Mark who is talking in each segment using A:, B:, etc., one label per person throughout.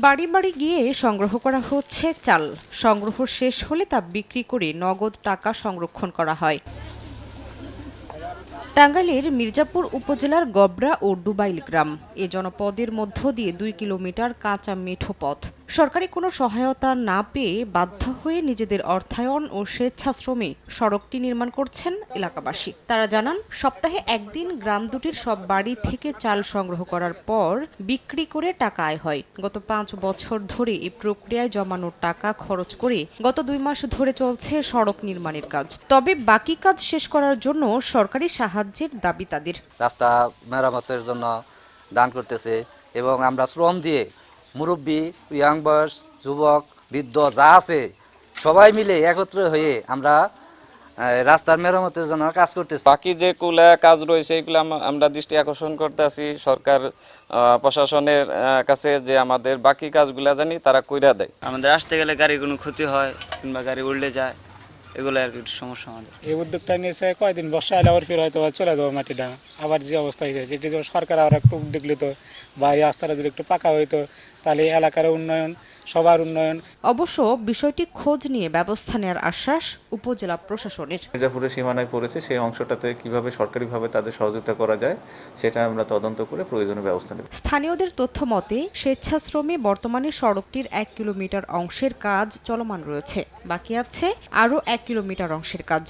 A: বাড়ি বাড়ি গিয়ে সংগ্রহ করা হচ্ছে চাল। সংগ্রহ শেষ হলে তা বিক্রি করে নগদ টাকা সংরক্ষণ করা হয়। টাঙ্গাইলের মির্জাপুর উপজেলার গবরা ও ডুবাইল গ্রাম। এ জনপদের মধ্য দিয়ে দুই কিলোমিটার কাঁচা মেঠো পথ। সরকারি কোনো সহায়তা না পেয়ে বাধ্য হয়ে নিজেদের অর্থায়ন ও স্বেচ্ছাশ্রমে সড়কটি নির্মাণ করছেন এলাকাবাসী। তারা জানান, সপ্তাহে একদিন গ্রাম দুটির সব বাড়ি থেকে চাল সংগ্রহ করার পর বিক্রি করে টাকা আয় হয়। গত পাঁচ বছর ধরে এই প্রক্রিয়ায় জমানো টাকা খরচ করে গত দুই মাস ধরে চলছে সড়ক নির্মাণের কাজ। তবে বাকি কাজ শেষ করার জন্য সরকারি সাহায্যের দাবি তাদের।
B: রাস্তা মেরামতের জন্য দান করতেছে এবং আমরা শ্রম দিয়ে মুরব্বী ইয়াং বয়স যুবক বৃদ্ধ যা আছে সবাই মিলে একত্র হয়ে আমরা রাস্তার মেরামতের জন্য কাজ করতেছি।
C: বাকি যে কুলা কাজ রয়েছে এগুলো আমরা দৃষ্টি আকর্ষণ করতে আছি সরকার প্রশাসনের কাছে যে আমাদের বাকি কাজগুলা জানি তারা কইরা দেয়।
D: আমাদের আসতে গেলে গাড়ি কোনো ক্ষতি হয় কিংবা গাড়ি উল্টে যায়। এগুলো আর একটু সমস্যা আমাদের।
E: এই উদ্যোগটা নিয়েছে কয়দিন? বর্ষা এলে আবার ফির হয়তো চলে যাব মাটিটা। আবার যে অবস্থা হয়েছে, যেটি সরকার আবার একটু উদ্যোগ নিত বা এই রাস্তাটা যদি একটু পাকা হইতো, তাহলে এলাকার উন্নয়ন সবার উন্নয়ন।
A: অবশ্য বিষয়টি খোঁজ নিয়ে ব্যবস্থা নেওয়ার আশ্বাস উপজেলা প্রশাসনের।
F: মির্জাপুরের সীমানায় পড়েছে সেই অংশটাতে কীভাবে সরকারিভাবে তাদের সহযোগিতা করা যায় সেটা আমরা তদন্ত করে প্রয়োজনীয় ব্যবস্থা নেব।
A: স্থানীয়দের তথ্য মতে স্বেচ্ছাশ্রমে বর্তমানে সড়কটির এক কিলোমিটার অংশের কাজ চলমান রয়েছে। বাকি আছে আরও এক কিলোমিটার অংশের কাজ।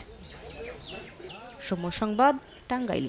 A: সময় সংবাদ টাঙ্গাইল।